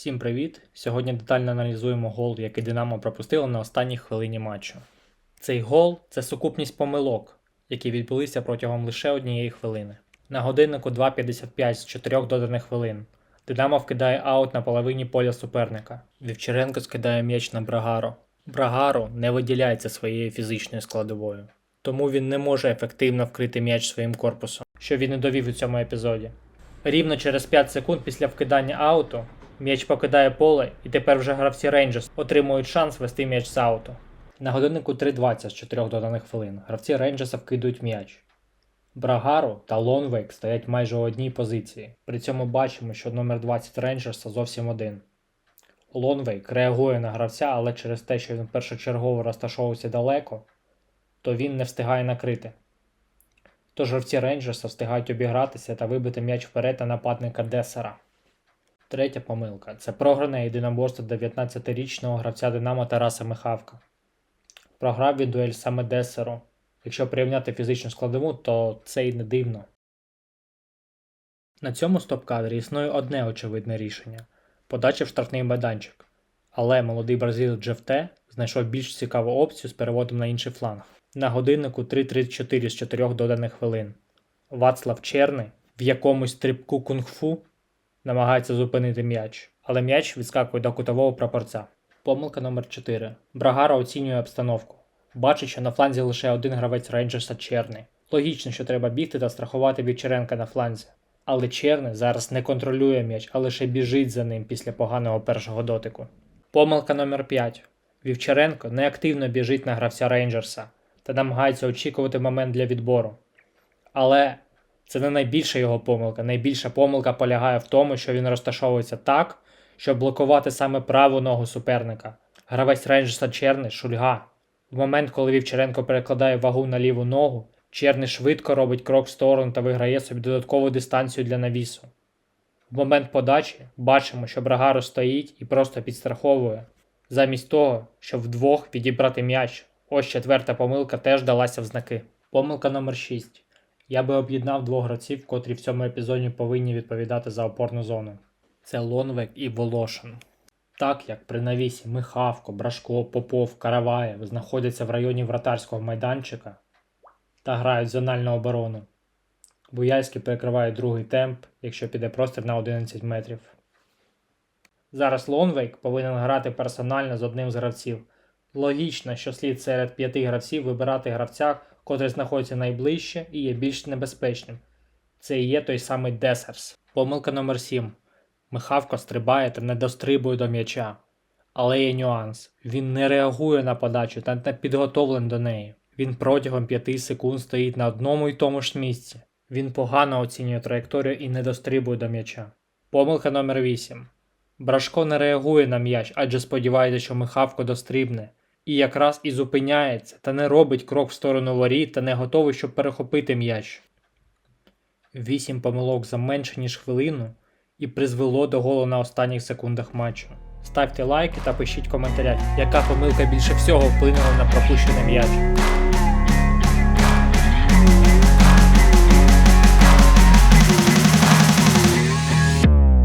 Всім привіт! Сьогодні детально аналізуємо гол, який Динамо пропустило на останній хвилині матчу. Цей гол це сукупність помилок, які відбулися протягом лише однієї хвилини. На годиннику 2.55 з 4 доданих хвилин. Динамо вкидає аут на половині поля суперника. Вівчаренко скидає м'яч на Брагаро. Брагаро не виділяється своєю фізичною складовою, тому він не може ефективно вкрити м'яч своїм корпусом, що він і довів у цьому епізоді. Рівно через 5 секунд після вкидання ауту м'яч покидає поле, і тепер вже гравці Рейнджерс отримують шанс вести м'яч з ауту. На годиннику 3.20 з 4 доданих хвилин гравці Рейнджерса вкидують м'яч. Брагаро та Лонвейк стоять майже у одній позиції. При цьому бачимо, що номер 20 Рейнджерса зовсім один. Лонвейк реагує на гравця, але через те, що він першочергово розташовується далеко, то він не встигає накрити. Тож гравці Рейнджерса встигають обігратися та вибити м'яч вперед на нападника Десера. Третя помилка це програне єдиноборство 19-річного гравця Динамо Тараса Михавка. Програв він дуель саме Десеру. Якщо порівняти фізичну складову, то це й не дивно. На цьому стоп-кадрі існує одне очевидне рішення подача в штрафний майданчик. Але молодий бразилець Джефте знайшов більш цікаву опцію з переводом на інший фланг. На годиннику 3.34 з 4 доданих хвилин. Вацлав Черний в якомусь стрибку кунг-фу намагається зупинити м'яч, але м'яч відскакує до кутового прапорця. Помилка номер 4 Брагара оцінює обстановку. Бачить, що на фланзі лише один гравець Рейнджерса Черний. Логічно, що треба бігти та страхувати Вівчаренка на фланзі. Але Черний зараз не контролює м'яч, а лише біжить за ним після поганого першого дотику. Помилка номер 5 Вівчаренко неактивно біжить на гравця Рейнджерса та намагається очікувати момент для відбору. Але це не найбільша його помилка. Найбільша помилка полягає в тому, що він розташовується так, щоб блокувати саме праву ногу суперника. Гравець Рейнджерса Черний шульга. В момент, коли Вівчаренко перекладає вагу на ліву ногу, Черний швидко робить крок в сторону та виграє собі додаткову дистанцію для навісу. В момент подачі бачимо, що Брагаро стоїть і просто підстраховує, замість того, щоб вдвох відібрати м'яч. Ось четверта помилка теж далася в знаки. Помилка номер 6. Я би об'єднав двох гравців, котрі в цьому епізоді повинні відповідати за опорну зону. Це Лонвек і Волошин. Так як при навісі Михавко, Брашко, Попов, Караваєв знаходяться в районі вратарського майданчика та грають зональну оборону. Буяльський перекриває другий темп, якщо піде простір на 11 метрів. Зараз Лонвейк повинен грати персонально з одним з гравців. Логічно, що слід серед п'яти гравців вибирати гравця, котрий знаходиться найближче і є більш небезпечним. Це і є той самий Десерс. Помилка номер 7. Михавко стрибає та не дострибує до м'яча. Але є нюанс. Він не реагує на подачу та не підготовлений до неї. Він протягом 5 секунд стоїть на одному і тому ж місці. Він погано оцінює траєкторію і не дострибує до м'яча. Помилка номер 8. Брашко не реагує на м'яч, адже сподівається, що Михавко дострибне. І якраз і зупиняється та не робить крок в сторону воріт та не готовий, щоб перехопити м'яч. Вісім помилок за менше ніж хвилину і призвело до голу на останніх секундах матчу. Ставте лайки та пишіть коментарі, яка помилка більше всього вплинула на пропущений м'яч.